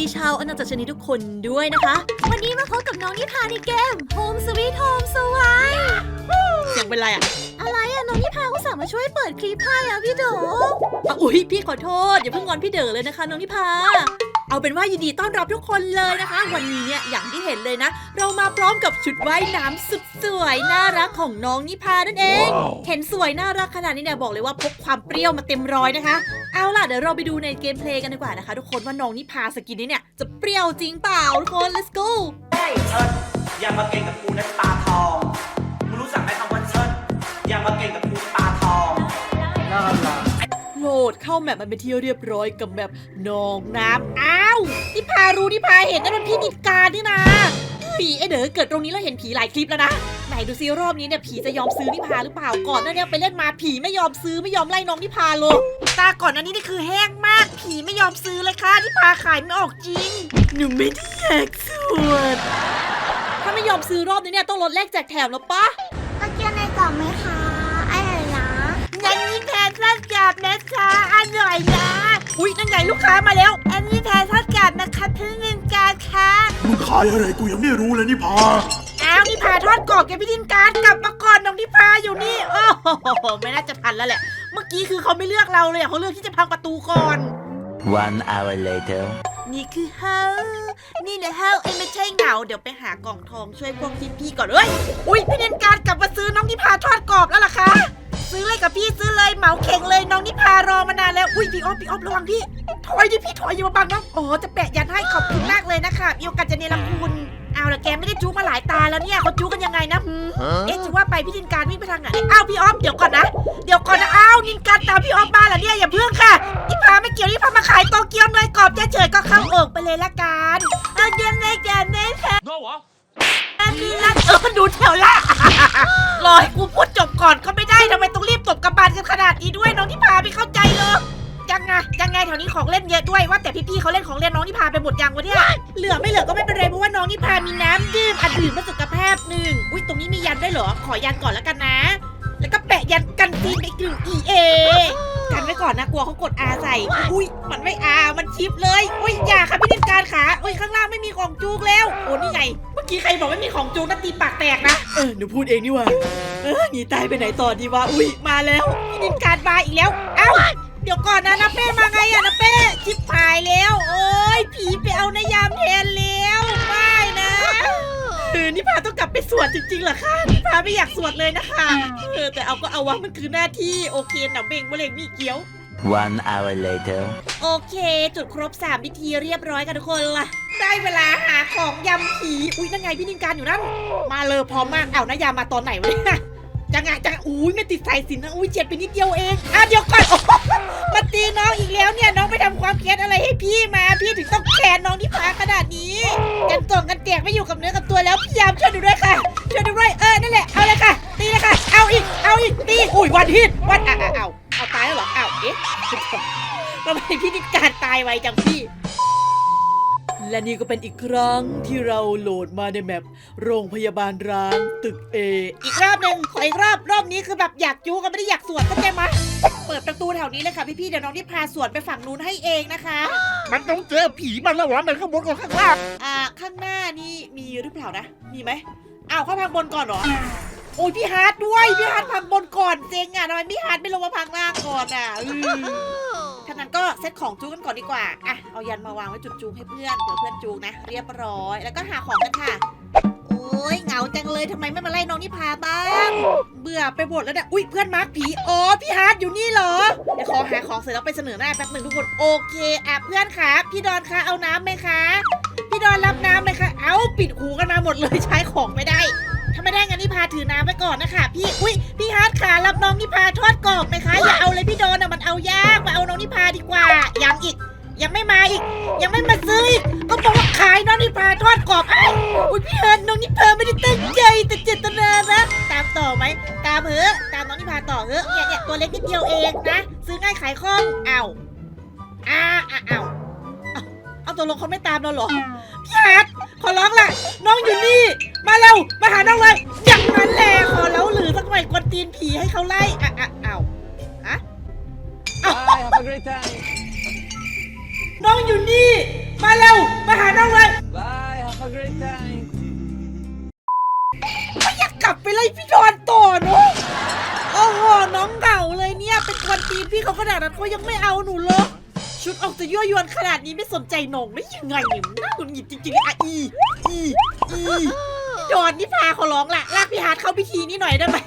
ดีชาวอนาจักรชนิดทุกคนด้วยนะคะ วันนี้มาพบกับน้องนิพาในเกม Home Sweet Home สวายเสียงเป็นไรอะอะไรอะน้องนิพาก็สามารถช่วยเปิดคลิปให้อะพี่โดอะอุ๊ยพี่ขอโทษอย่าเพิ่งงอนพี่เด๋อเลยนะคะน้องนิพา เอาเป็นว่ายินดีต้อนรับทุกคนเลยนะคะ วันนี้เนี่ยอย่างที่เห็นเลยนะ เรามาพร้อมกับชุดว่ายน้ำสุดสวยน่ารักของน้องนิพานั่นเอง เห็นสวยน่ารักขนาดนี้เนี่ยบอกเลยว่าพกความเปรี้ยวมาเต็มร้อยนะคะ เอาล่ะเดี๋ยวเราไปดูในเกมเพลย์กันดีกว่านะคะ ทุกคนว่าน้องนิพาสกินนี้เนี่ยจะเปรี้ยวจริงเปล่าทุกคน let's go เฮ้ยเชิดอย่ามาเก่งกับกูนะปลาทองมึงรู้จักไหมคำว่าเชิดอย่ามาเก่งกับกูปลาทองน่ารักโหลดเข้าแมปมันเป็นที่เรียบร้อยกับแมปหนองน้ำอ้าวนิพารู้นิพาเห็นนั่นมันพี่นิการนี่นะ ผีไอเด๋อเกิดตรงนี้แล้วเห็นผีหลายคลิปแล้วนะไหนดูซิรอบนี้เนี่ยผีจะยอมซื้อนิพาหรือเปล่าก่อนหน้านี้ไปเล่นมาผีไม่ยอมซื้อไม่ยอมไล่น้องนิพาเลยตาก่อนอันนี้นี่คือแห้งมาก ผีไม่ยอมซื้อเลยค่ะนิพาขายไม่ออกจริง หนูไม่ได้อยากสวดถ้าไม่ยอมซื้อรอบนี้เนี่ยต้องลดแลกแจกแถมแล้วปะตะเกียบในกล่องไหมคะอร่อยนะงั้นนี่แทนทอดกรอบนะจ๊ะอร่อยนะ อุ้ยนั่นไงลูกค้ามาแล้ว อันนี้แทนท อดกรอบนะคะพี่นินการค่ะมึงขายอะไรกูยังไม่รู้เลยนี่พาอ้าวนี่พาทอดกรอบแกพี่นินการกลับมาก่อนน้องที่พาอยู่นี่ โอ้โหไม่น่าจะทันแล้วแหละ เมื่อกี้คือเขาไม่เลือกเราเลยอะเขาเลือกที่จะพังประตูก่อน One hour later. นี่คือเฮานี่นะเฮาเอ็ไม่ใช่เหงา เดี๋ยวไปหากล่องทองช่วยพวกพี่พี่ๆก่อนเอ้ย อุ้ยพี่เนนการกลับมาซื้อน้องนิพาทอดกรอบแล้วล่ะคะ ซื้อเลยกับพี่ซื้อเลยเหมาเข่งเลยน้องนิพารอมานานแล้วอุ้ยพี่ออฟพี่ออฟระวังพี่ถอยดิพี่ถอยอย่ามาบังน้องอ๋อจะแปะยันให้ขอบคุณมากเลยนะคะมีโอกาสจะเนรคุณเอาละแกไม่ได้จู้มาหลายตาแล้วเนี่ยเขาจู้กันยังไงนะหืมเอ๊ะจะว่าไปพี่นินการวิ่งไปทางไหนอ้าวพี่ออฟเดี๋ยวก่อนนะเดี๋ยวก่อนนะอ้าวนินการตามพี่ออฟมาเหรอเนี่ยอย่าเพิ่งค่ะนิพาไม่เกี่ยวนิพามาขายโตเกียวเนยกรอบเฉยๆก็เข้าเอิกไปเลยละกันเอาเดือนในแกนเนยค่ะอั นนี้ละเออดูแถวละรอให้กูพูดจบก่อนก็ไม่ได้ทำไมต้องรีบตบกระบาลกันขนาดนี้ด้วยน้องนิพาไม่เข้าใจเลยยังไงยังไงแถวนี้ของเล่นเยอะด้วยว่าแต่พี่ๆเขาเล่นของเล่นน้องนิพาไปหมดยังวะเนี่ยเหลือไม่เหลือก็ไม่เป็นไรเพราะว่าน้องนิพามีน้ำดื่มอันดื่มเพื่อสุขภาพหนึ่งอุ้ยตรงนี้มียันด้วยเหรอขอยันก่อนแล้วกันนะ แล้วก็แปะยันกันฟีนอีกหนึ่ง EA กันไว้ก่อนนะกลัวเขากด R ใส่อุ้ยมันไม่ R มันชิปเลยอุ้ยอย่าค่ะพี่นินการขาอุ้ยข้างล่างไม่มีของจูกแล้วโอ้นี่ไง กี้ใครบอกไม่มีของจูกนะตีปากแตกนะ เออหนูพูดเองนี่ว่าเออหนีตายไปไหนต่อดีวะอุ้ยมาแล้วพี่นินการมาอีกแล้ว เอ้า เดี๋ยวก่อนนะนะเป้มาไงอะนะเป้ชิบหายแล้ว โอ้ยผีไปเอานายามแทนแล้วไม่นะเออนิพาต้องกลับไปสวดจริงๆเหรอคะนิพาไม่อยากสวดเลยนะคะเออแต่เอาก็เอาวะมันคือหน้าที่โอเคหนังเบ่งมะเร็งมีเกี้ยว One hour later. โอเค จุดครบ3พิธีเรียบร้อยกันทุกคนละได้เวลาหาของยำผี อุ้ยนั่นไงพี่นินการอยู่นั่น มาเลยพร้อมมากเอ้านะยามาตอนไหนวะเนี่ยจังไงจังอุ้ยไม่ติดสายสินนะอุ้ยเจ็บไปนิดเดียวเองอะเดี๋ยวก่อนมาตีน้องอีกแล้วเนี่ยน้องไปทำความแค้นอะไรให้พี่มา พี่ถึงต้องแค้นน้องที่พาขนาดนี้กันตรงกันแตกไม่อยู่กับเนื้อกับตัวแล้วพยายามช่วยดูด้วยค่ะช่วยดูด้วยเออนั่นแหละเอาเลยค่ะ ตีเลยค่ะ เอาอีกเอาอีกตีอุ้ยวันฮิตวันอะอะเอาเอาตายแล้วเหรอเอาเอ๊ะทำไมพี่นิการตายไวจังพี่ และนี่ก็เป็นอีกครั้งที่เราโหลดมาในแมปโรงพยาบาลร้างตึกเออีกรอบหนึ่งขออีกรอบรอบนี้คือแบบอยากจู้กันไม่ได้อยากสวดเข้าใจไหมเปิดประตูแถวนี้เลยค่ะพี่ๆเดี๋ยวน้องที่พาสวดไปฝั่งนู้นให้เองนะคะ มันต้องเจอผีมันแล้ววะมันข้างบนกับข้างล่างอ่าข้างหน้านี่มีหรือเปล่านะ มีไหมอ้าวเข้าพังบนก่อนเหรอโอ้ยพี่ฮาร์ดด้วยพี่ฮาร์ดพังบนก่อนเจ๊งอะทำไมพี่ฮาร์ดไม่ลงมาพังล่างก่อนอะอืม ถ้านั้นก็เซตของจูงกันก่อนดีกว่า อะ เอายันมาวางไว้จุดจูงให้เพื่อน เดี๋ยวเพื่อนจูงนะ เรียบร้อย แล้วก็หาของกันค่ะ โอ้ยเหงาจังเลยทำไมไม่มาไล่น้องนิพาบ้าง เบื่อไปหมดแล้วเนี่ย อุ้ยเพื่อนมาร์คผี อ๋อ พี่ฮาร์ดอยู่นี่เหรอ เดี๋ยวขอหาของเสร็จแล้วไปเสนอหน้าแป๊บหนึ่งทุกคน โอเค อะเพื่อนคะ พี่ดอนคะ เอาน้ำไหมคะ พี่ดอนรับน้ำไหมคะ เอ้าปิดหูกันมาหมดเลยใช้ของไม่ได้ถ้าไม่ได้งั้นนิพาถือน้ำไว้ก่อนนะคะ พี่ อุ้ยพี่ฮาร์ดขารับน้องนิพาทอดกรอบไหมคะ อย่าเอาเลยพี่ดอนอะมันเอายากมาเอา นิพาดีกว่า ยังอีก ยังไม่มาอีก ยังไม่มาซื้ออีกก็บอกว่าขายน้องนิพาทอดกรอบไอ้ายอุ้ยพี่ฮาร์ดน้องนิพาไม่ได้ตั้งใจแต่เจตนานะตามต่อไหมตามเหอะตามน้องนิพาต่อเหอะเนี่ยเนี่ยตัวเล็กนิดเดียวเองนะ ซื้อง่ายขายคล่องเอาอ้าอ้าเอาเอาตัวลงเขาไม่ตามเราหรอพี่ฮาร์ดขอร้องละน้องอยู่นี่ มาเร็วมาหาน้องเลยอย่างนั้นแหละขอแล้วหรือสักหน่อยกวนตีนผีให้เขาไล่อะอะเอาฮะเอา Bye have a great time น้องอยู่นี่ มาเร็วน้องเลย Bye, have a great time. ไม่อยากกลับไปเลยพี่ดอนต่อเนาะโอ้โหน้องเหงาเลยเนี่ย เป็นกวนตีนพี่เขาขนาดนั้นเขายังไม่เอาหนูเลยชุดออกจะยั่วยวนขนาดนี้ไม่สนใจหนงได้ยังไงเนี่ยมันน่าหงุดหงิดจริงๆอะอีอีอีพี่ดอนนี่พาเขาร้องละลากพี่ฮาร์ดเข้าพิธีนี่หน่อยได้ไหม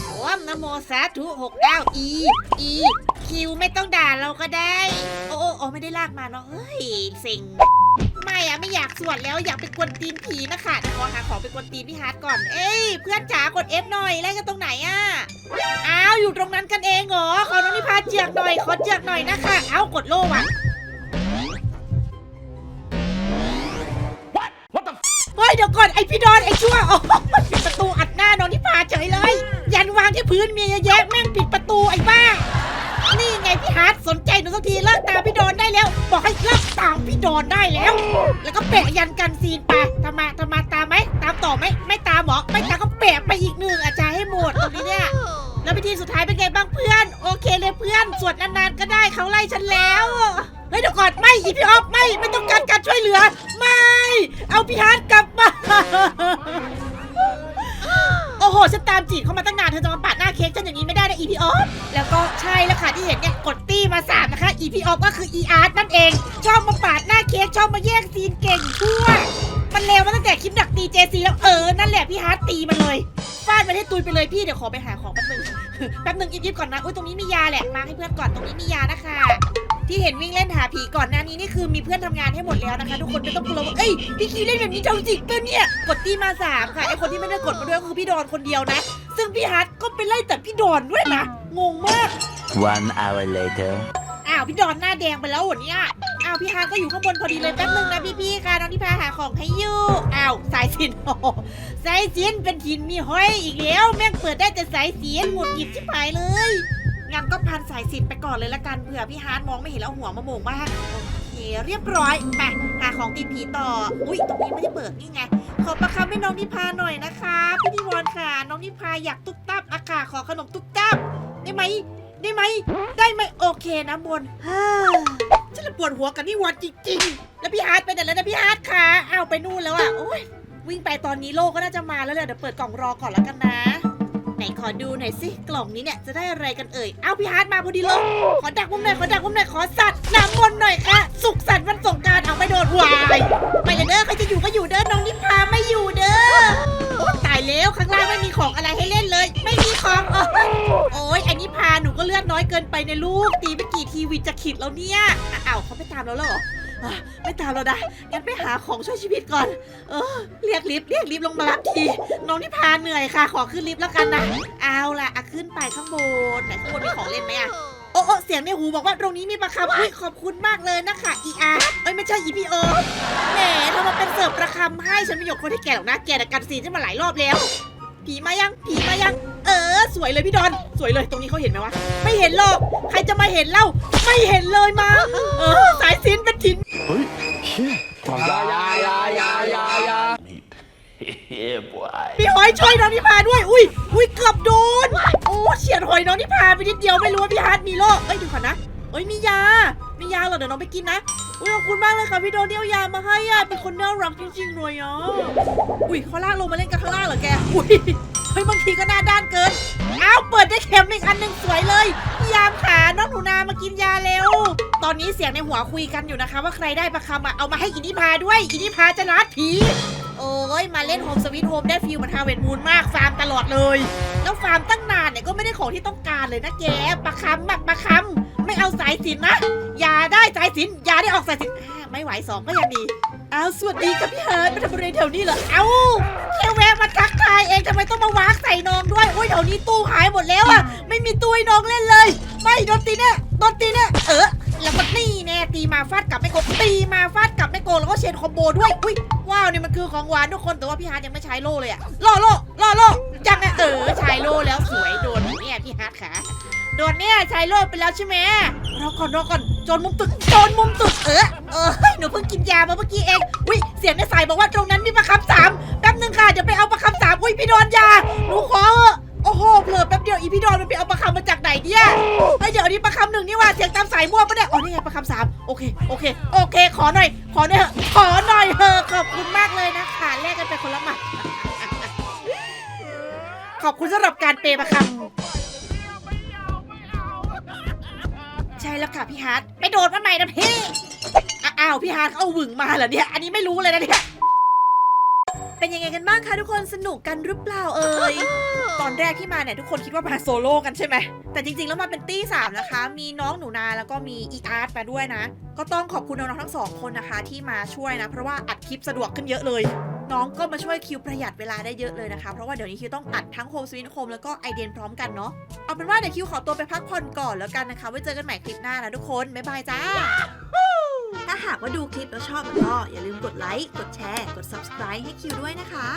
โอ้มนะโมสาธุหกเก้าอีอี คิวไม่ต้องด่าเราก็ได้ โอ้โอ้โอ้ไม่ได้ลากมาเนาะเฮ้ยเซ็งไม่อะไม่อยากสวดแล้วอยากไปกวนตีนผีนะคะเดี๋ยวขอหาของไปกวนตีนพี่ฮาร์ดก่อน เอ้ยเพื่อนจ๋ากด F หน่อยไล่กันตรงไหนอะอ้าวอยู่ตรงนั้นกันเองเหรอขอน้องนิพาเจือกหน่อยขอเจือกหน่อยนะคะเอ้ากดโล่ว่ะเฮ้ยเดี๋ยวก่อนไอพี่ดอนไอชั่วโอ้โหปิดประตูอัดหน้าน้องนิพาเฉยเลย ยันวางที่พื้นมีเยอะแยะแม่งปิดประตูไอ้บ้านี่ ไงพี่ฮาร์ดสนใจหนูสักทีเลิกตามพี่ดอนได้แล้ว บอกให้เลิกตามพี่ดอนได้แล้ว แล้วก็แปะยันกันซีนไปทำไมทำไมาตามไหมตามต่อไหมไม่ตามหรอไม่ตามก็แปะไปอีกหนึ่งอาจารย์ให้หมดตรงนี้เนี่ยแล้วพิธีสุดท้ายเป็นไงบ้างเพื่อน โอเคเลยเพื่อนสวดนานๆก็ได้เขาไล่ฉันแล้วเฮ้ยเดี๋ยวก่อนไม่อีพี่ออฟไม่ไม่ต้องการการช่วยเหลือ ไม่ เอาพี่ฮาร์ดกลับมา โหฉันตามจีบเขามาตั้งนานเธอจะมาปาดหน้าเค้กฉันอย่างนี้ไม่ได้นะอีพีออฟแล้วก็ใช่แล้วค่ะที่เห็นเนี่ยกดตี้มาสามนะคะอีพีออฟก็คืออีอาร์ตนั่นเอง ชอบมาปาดหน้าเค้กชอบมาแย่งซีนเก่งทั่วมันเลวมาตั้งแต่คลิปดักตีเจซีแล้วเออนั่นแหละพี่ฮาร์ตตีมันเลยฟาดมันให้ตุยไปเลยพี่เดี๋ยวขอไปหาของแป๊บนึงแป๊บนึงอีฟๆก่อนนะอุ้ยตรงนี้มียาแหละมาให้เพื่อนก่อนตรงนี้มียานะคะ ที่เห็นวิ่งเล่นหาผีก่อนหน้านี้นี่คือมีเพื่อนทำงานให้หมดแล้วนะคะ ทุกคนไม่ต้องกลัวว่าเอ้ยพี่คีเล่นแบบนี้เจ้าจิกปะเนี่ยกดตีมาสามค่ะไอคนที่ไม่ได้กดมาด้วยก็คือพี่ดอนคนเดียวนะ ซึ่งพี่ฮัทก็ไปไล่แต่พี่ดอนด้วยนะงงมาก One hour later. อ้าวพี่ดอนหน้าแดงไปแล้วเหรอเนี่ยอ้าวพี่ฮาร์ดก็อยู่ข้างบนพอดีเลยแป๊บนึงนะพี่ๆค่ะน้องที่พาหาของให้อยู่อ้าวสายสินโอ้โหสายสินเป็นหินมีห้อยอีกแล้ว แม่งเปิดได้แต่สายสินหมดหยิบชิบหายเลย งั้นก็พันสายสินไปก่อนเลยละกันเผื่อพี่ฮาร์ดมองไม่เห็นแล้วหัวมะโมงบ้างโอเคเรียบร้อยไปหาของตีผีต่อ อุ้ยตรงนี้ไม่ได้เปิดนี่ไง ขอประคำให้น้องนิพาหน่อยนะคะพี่นิวร์ค่ะ น้องนิพาอยากตุ๊บตับอะค่ะขอขนมตุ๊บตับได้ไหมได้ไหมได้ไหมโอเคนะบนฮ่าฉันละปวดหัวกับนิวร์จริงๆ แล้วพี่ฮาร์ดไปไหนแล้วนะพี่ฮาร์ดค่ะอ้าไปนู่นแล้วอะโอ้ยวิ่งไปตอนนี้โลกก็น่าจะมาแล้วเลยเดี๋ยวเปิดกล่องรอก่อนแล้วกันนะ ไหนขอดูหน่อยสิกล่องนี้เนี่ยจะได้อะไรกันเอ่ยอ้าวพี่ฮาร์ดมาพอดีเลยขอดักมุมหน่อยขอดักมุมหน่อยขอสัตว์น้ำมนต์หน่อยค่ะ สุขสันต์วันสงกรารเอาไม่โดนวายไม่เลยเด้อใครจะอยู่ก็อยู่เด้อน้องนิพาไม่อยู่เด้อโอ้ตายแล้วข้างล่างไม่มีของอะไรให้เล่นเลย ไม่มีของเออโอ้ยอันนี้พาหนูก็เลือดน้อยเกินไปในลูกตีไปกี่ทีวีจะขิดแล้วเนี่ยเอ้าวเขาไม่ตามแล้วเหรอ ไม่ตามเราได้งั้นไปหาของช่วยชีวิตก่อน เออ เรียกลิฟต์เรียกลิฟต์ลงมารับที น้องนิพาเหนื่อยค่ะ ขอขึ้นลิฟต์แล้วกันนะ เอาล่ะอะขึ้นไปข้างบน ไหนข้างบนมีของเล่นไหมอะโอ้โอ้เสียงในหูบอกว่าตรงนี้มีประคำอุ้ยขอบคุณมากเลยนะคะอีอาร์เอ้ยไม่ใช่อีพีโอแหมทำมาเป็นเสิร์ฟประคำให้ฉันไม่ยกคนให้แกหรอกนะ แกแต่กันซีนฉันมาหลายรอบแล้ว ผีมายัง ผีมายัง เออ สวยเลยพี่ดอน สวยเลยตรงนี้เขาเห็นไหมวะ ไม่เห็นหรอก ใครจะมาเห็นเล่า ไม่เห็นเลยมา เออ สายสินเป็นถิน yeah, boy. พี่ห อยช่วยน้องนิพาด้วย อุ้ยอุ้ยเกือบโดน โอ้เฉียดหอยน้องนิพาไปนิดเดียวไม่รู้ว่าพี่ฮาร์ดมีโรคเอ้ยดี๋ยวก่อนนะเอ้ยมียา มียาเหรอเดี๋ยวน้องไปกินนะ อุ้ยขอบคุณมากเลยค่ะพี่โดนที่เอายามาให้อะเป็นคนน่ารักจริงๆเลยอะ อุ้ยเขาลากลงมาเล่นกันข้างล่างเหรอแก อุ้ยเฮ้ยบางทีก็หน้าด้านเกิน อ้าวเปิดได้เข็มอีกอันหนึ่งสวยเลยพี่ยามขาน้องหนูนามากินยาเร็ว ตอนนี้เสียงในหัวคุยกันอยู่นะคะ ว่าใครได้ประคำอะเอามาให้อินิพาด้วย อินิพาจะลัดผี อ้ยมาเล่นโฮมสวิตโฮมได้ฟิลเหมือนฮาเวิร์ดมูนมากฟาร์มตลอดเลย แล้วฟาร์มตั้งนานเนี่ยก็ไม่ได้ของที่ต้องการเลยนะแกประคำแบบประคำไม่เอาสายสินนะอย่าได้สายสินอย่าได้ออกสายสินไม่ไหวสองก็ยังดีเอาสวัสดีครับพี่เฮิร์ตมาทำอะไรแถวนี้เหรอเอาแค่แวะมาทักทายเองทำไมต้องมาวากใส่น้องด้วยโอ้ยแถวนี้ตู้หายหมดแล้วอะไม่มีตู้ให้น้องเล่นเลย ไม่โดนตีแน่โดนตีแน่เออแล้วก็นี่แน่ตีมาฟาดกลับไม่โกงตีมาฟาดกลับไม่โกงแล้วก็เชนคอมโบด้วยอุ้ยาวนี่มันคือของหวานทุกคนแต่ว่าพี่ฮาร์ดยังไม่ใช้โล่เลยอะล่อโล่ล่อโล่จังอะเออใช้โล่แล้วสวยโดนเนี่ยพี่ฮาร์ดขาโดนเนี่ยใช้โล่ไปแล้วใช่ไหมรอก่อนรอก่อนโจนมุมตึกโจนมุมตึกเออเออหนูเพิ่งกินยามาเมื่อกี้เองอุ้ยเสียงในสายบอกว่าตรงนั้นมีประคำสามแป๊บนึงค่ะเดี๋ยวไปเอาประคำสามอุ้ยพี่โดนยาหนูขอ เดียวอีพี่โดนมันไปเอาประคำมาจากไหนเนี่ยเฮ้ยเดี๋ยวอันนี้ประคำหนึ่งนี่ว่าเสียงตามสายมั่วปะเนี่ยอ๋อนี่ไงประคำสามโอเคโอเคโอเค ขอหน่อย ขอหน่อยเถอะขอหน่อยเถอะขอบคุณมากเลยนะคะแลกกันไปคนละหมัดขอบคุณสำหรับการเปย์ประคำใช่แล้วค่ะพี่ฮาร์ดไปโดดมาใหม่นะพี่อ้าวพี่ฮาร์ดเอาหวึงมาเหรอเนี่ยอันนี้ไม่รู้เลยนะเนี่ย เป็นยังไงกันบ้างคะทุกคนสนุกกันหรือเปล่าเอ่ยตอนแรกที่มาเนี่ยทุกคนคิดว่ามาโซโล่กันใช่ไหมแต่จริงๆแล้วมาเป็นตี้สามนะคะ มีน้องหนูนาแล้วก็มีอีอาร์ตมาด้วยนะ ก็ต้องขอบคุณน้องๆทั้งสองคนนะคะ ที่มาช่วยนะ เพราะว่าอัดคลิปสะดวกขึ้นเยอะเลย น้องก็มาช่วยคิวประหยัดเวลาได้เยอะเลยนะคะ เพราะว่าเดี๋ยวนี้คิวต้องอัดทั้งโฮมสวินโฮมแล้วก็ไอเดนพร้อมกันเนาะเอาเป็นว่าเดี๋ยวคิวขอตัวไปพักผ่อนก่อนแล้วกันนะคะไว้เจอกันใหม่คลิปหน้านะทุกคนบ๊ายบายจ้า ถ้าหากว่าดูคลิปแล้วชอบก็อย่าลืมกดไลค์ กดแชร์ กด subscribe ให้คิวด้วยนะคะ